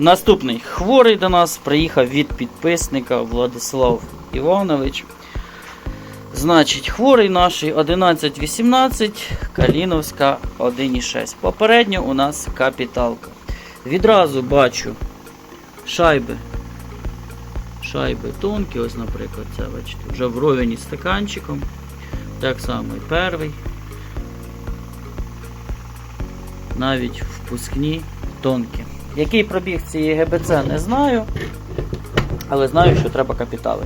Наступний хворий до нас приїхав від підписника Владислав Іванович. Значить, хворий наш 1118, Каліновська 1,6. Попередньо у нас капіталка. Відразу бачу шайби. Шайби тонкі, ось, наприклад, це бачите, вже вровень із стаканчиком. Так само і перший. Навіть впускні тонкі. Який пробіг цієї ГБЦ, не знаю. Але знаю, що треба капітали.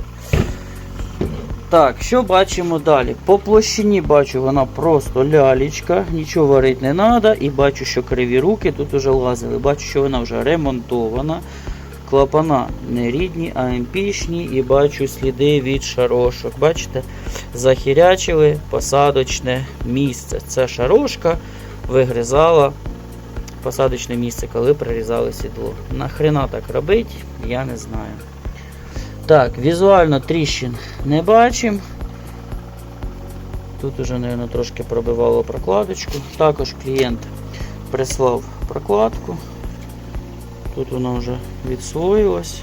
Так, що бачимо далі? По площині бачу, вона просто лялечка, нічого варити не треба. І бачу, що криві руки тут вже лазили. Бачу, що вона вже ремонтована. Клапана не рідні, а емпічні. І бачу сліди від шарошок. Бачите? Захірячили посадочне місце. Це шарошка вигризала посадочне місце, коли прирізали сідло. Нахрена так робить, я не знаю. Так, візуально тріщин не бачимо. Тут уже, мабуть, трошки пробивало прокладочку. Також клієнт прислав прокладку. Тут вона вже відслоїлась.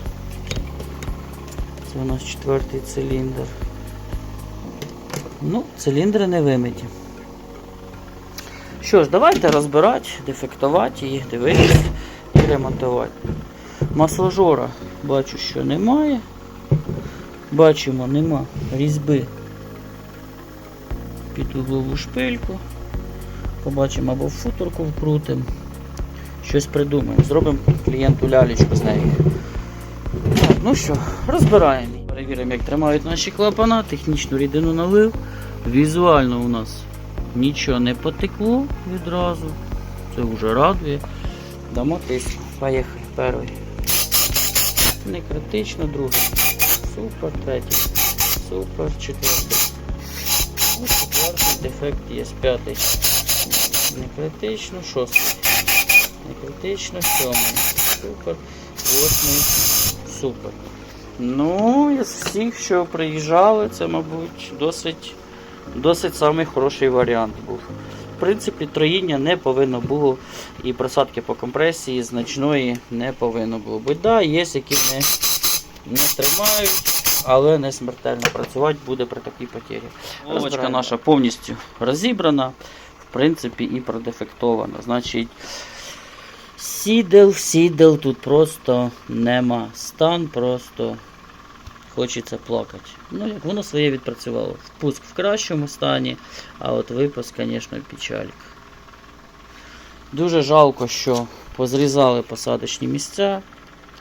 Це у нас четвертий циліндр. Ну, циліндри не вимиті. Що ж, давайте розбирати, дефектувати їх, дивитися і ремонтувати. Масложора бачу, що немає. Бачимо, нема різьби під углову шпильку. Побачимо або футорку вкрутимо. Щось придумаємо. Зробимо клієнту лялечку з нею. Так, ну що, розбираємо. Перевіримо, як тримають наші клапана, технічну рідину налив. Візуально у нас нічого не потекло відразу. Це вже радує. Дамо тиск. Поїхали. Перший. Не критично, другий. Супер, третій. Супер, четвертий. Ну, четвертий дефект є. П'ятий. Не критично, шостий. Не критично, сьомий. Супер. Восьмий. Супер. Ну, із всіх, що приїжджали, це, мабуть, досить, досить самий хороший варіант був. В принципі, троїння не повинно було і просадки по компресії значної не повинно було. Бо да, є, які не, не тримають, але не смертельно працювати буде при такій потері. Вовочка наша повністю розібрана, в принципі, і продефектована. Значить, сідел, сідел тут просто нема. Стан просто хочеться плакати. Ну, як воно своє відпрацювало. Впуск в кращому стані, а от випуск, звісно, печалька. Дуже жалко, що позрізали посадочні місця,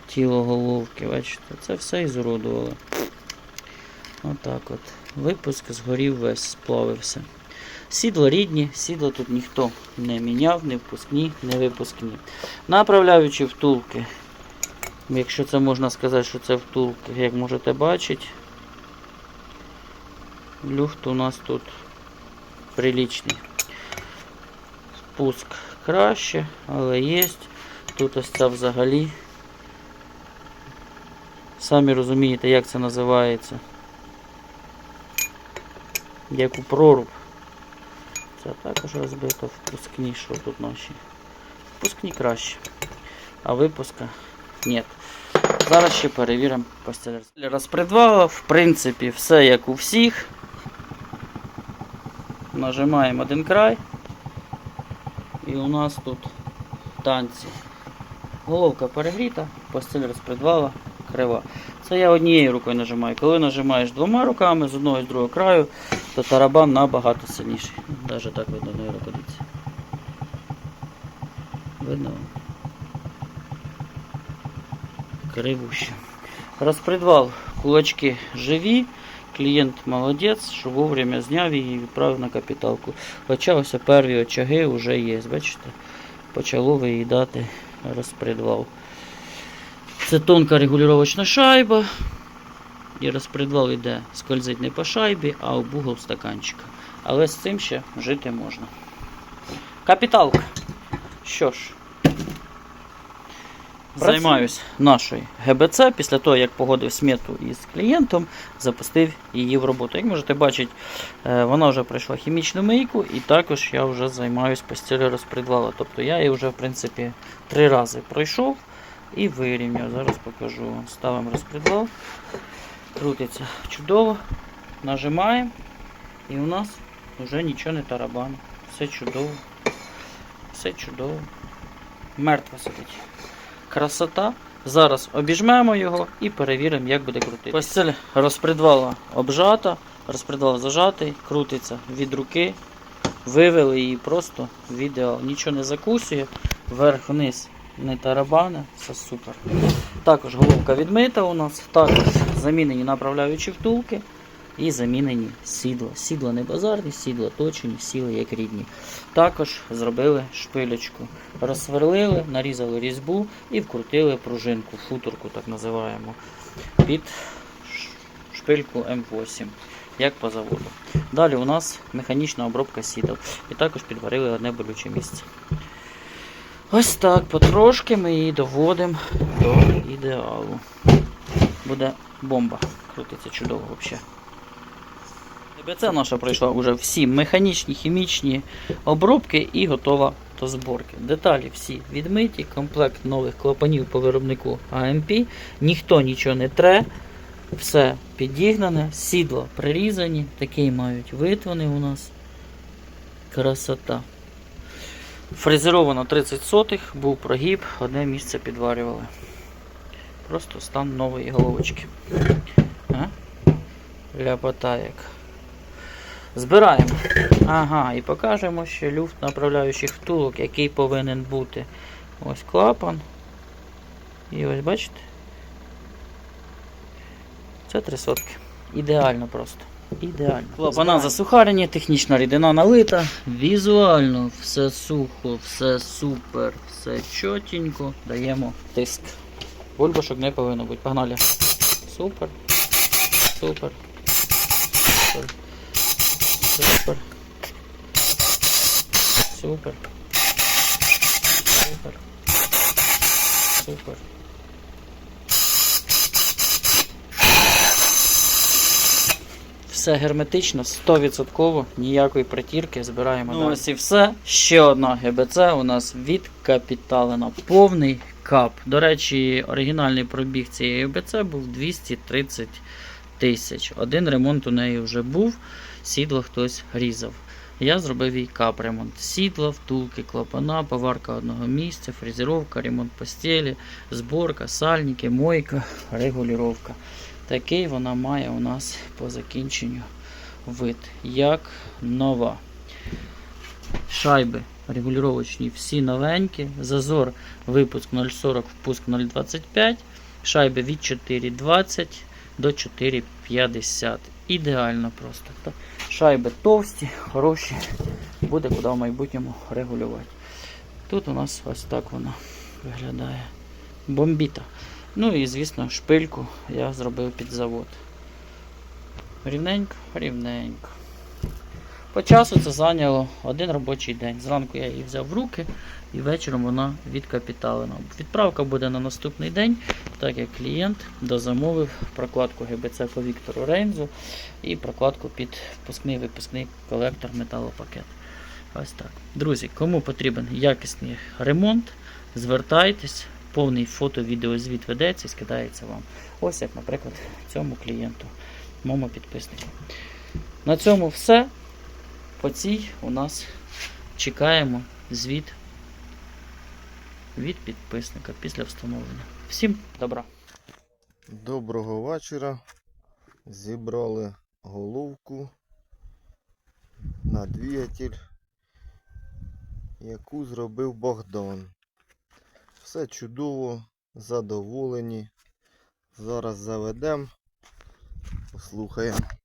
тіло головки, бачите, це все ізуродували. Отак от. Випуск згорів весь, сплавився. Сідло рідні, сідло тут ніхто не міняв, не впускні, не випускні. Направляючи втулки, якщо це можна сказати, що це втулки, як можете бачити, люфт у нас тут приличний. Спуск краще, але є. Тут ось це взагалі. Самі розумієте, як це називається. Як у проруб. Це також розбито впускні, що тут наші. Впускні краще. А випуска ні. Зараз ще перевіримо постель. Розпредвала, в принципі, все як у всіх. Нажимаємо один край. І у нас тут танці. Головка перегріта, постель розпредвала, крива. Це я однією рукою нажимаю. Коли нажимаєш двома руками з одного і з другого краю, то тарабан набагато сильніший. Навіть так видно, не подивіться. Видно? Вам? Кривуще. Розпредвал кулачки живі. Клієнт молодець, що вовремя зняв її і відправив на капіталку. Хоча ось перві очаги вже є, бачите? Почало виїдати розпредвал. Це тонка регулювачна шайба. І розпредвал йде скользить не по шайбі, а в угол стаканчика. Але з цим ще жити можна. Капіталка. Що ж, займаюсь нашою ГБЦ. Після того, як погодив смету із клієнтом, запустив її в роботу. Як можете бачити, е, вона вже пройшла хімічну мийку, і також я вже займаюся постілю розпредвала. Тобто я її вже в принципі три рази пройшов. і вирівняв. Зараз покажу. Ставимо розпредвал. Крутиться чудово. Нажимаємо. І у нас вже нічого не тарабане. Все чудово. Все чудово. Мертво сидить. Красота. Зараз обіжмемо його і перевіримо, як буде крутити. Це розпредвала обжата, розпредвал зажатий, крутиться від руки. Вивели її просто в ідеал. Нічого не закусує, вверх-вниз не тарабане, все супер. Також головка відмита у нас, також замінені направляючі втулки і замінені сідла. Сідла не базарні, сідла точені, сіли як рідні. Також зробили шпилечку. Розсверлили, нарізали різьбу і вкрутили пружинку, футорку так називаємо, під шпильку М8, як по заводу. Далі у нас механічна обробка сідел. І також підварили одне болюче місце. Ось так, потрошки ми її доводимо до ідеалу. Буде бомба. Крутиться чудово взагалі. Це наша пройшла вже всі механічні, хімічні обробки і готова до зборки. Деталі всі відмиті, комплект нових клапанів по виробнику АМП. Ніхто нічого не тре. Все підігнане, сідла прирізані, такий мають вид вони у нас. Красота. Фрезеровано 30 сотих, був прогиб, одне місце підварювали. Просто стан нової головочки. А? Ляпота як. Збираємо. Ага, і покажемо ще люфт направляючих втулок, який повинен бути. Ось клапан. І ось бачите? Це три сотки. Ідеально просто. Ідеально. Клапана засухарені, технічна рідина налита. Візуально все сухо, все супер, все чотенько. Даємо тиск. Бульбашок не повинно бути. Погнали. Супер. Супер. Супер. Супер. Супер. Супер. Супер. Все герметично, 100%, ніякої притірки, збираємо. Ну, ось і все. Ще одна ГБЦ у нас відкапіталена. Повний кап. До речі, оригінальний пробіг цієї ГБЦ був 230 тисяч. Один ремонт у неї вже був, сідло хтось різав. Я зробив їй кап ремонт. Сідла, втулки, клапана, поварка одного місця, фрезеровка, ремонт постелі, зборка, сальники, мойка, регулювання. Такий вона має у нас по закінченню вид, як нова. Шайби регулювачні всі новенькі. Зазор випуск 0,40, впуск 0,25. Шайби від 4,20 до 4,50. Ідеально просто. То Шайби товсті, хороші. Буде куди в майбутньому регулювати. Тут у нас ось так воно виглядає. Бомбіта. Ну і, звісно, шпильку я зробив під завод. Рівненько, рівненько. По часу це зайняло один робочий день. Зранку я її взяв в руки і вечором вона відкапіталена. Відправка буде на наступний день, так як клієнт дозамовив прокладку ГБЦ по Віктору Рейнзу і прокладку під впускний випускний колектор металопакет. Ось так. Друзі, кому потрібен якісний ремонт, звертайтесь. Повний фото-відеозвіт ведеться і скидається вам. Ось як, наприклад, цьому клієнту, моєму підписнику. На цьому все. По цій у нас чекаємо звіт від підписника після встановлення. Всім добра! Доброго вечора. Зібрали головку на двигатель, яку зробив Богдан. Все чудово, задоволені. Зараз заведемо, послухаємо.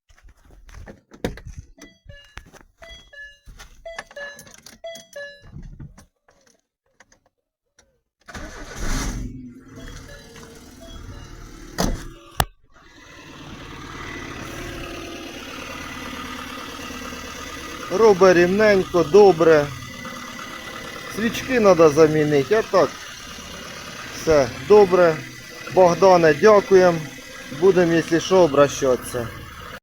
Робить рівненько, добре. Свічки треба замінити, а так все добре. Богдане, дякуємо. Будемо, якщо що, обращатися.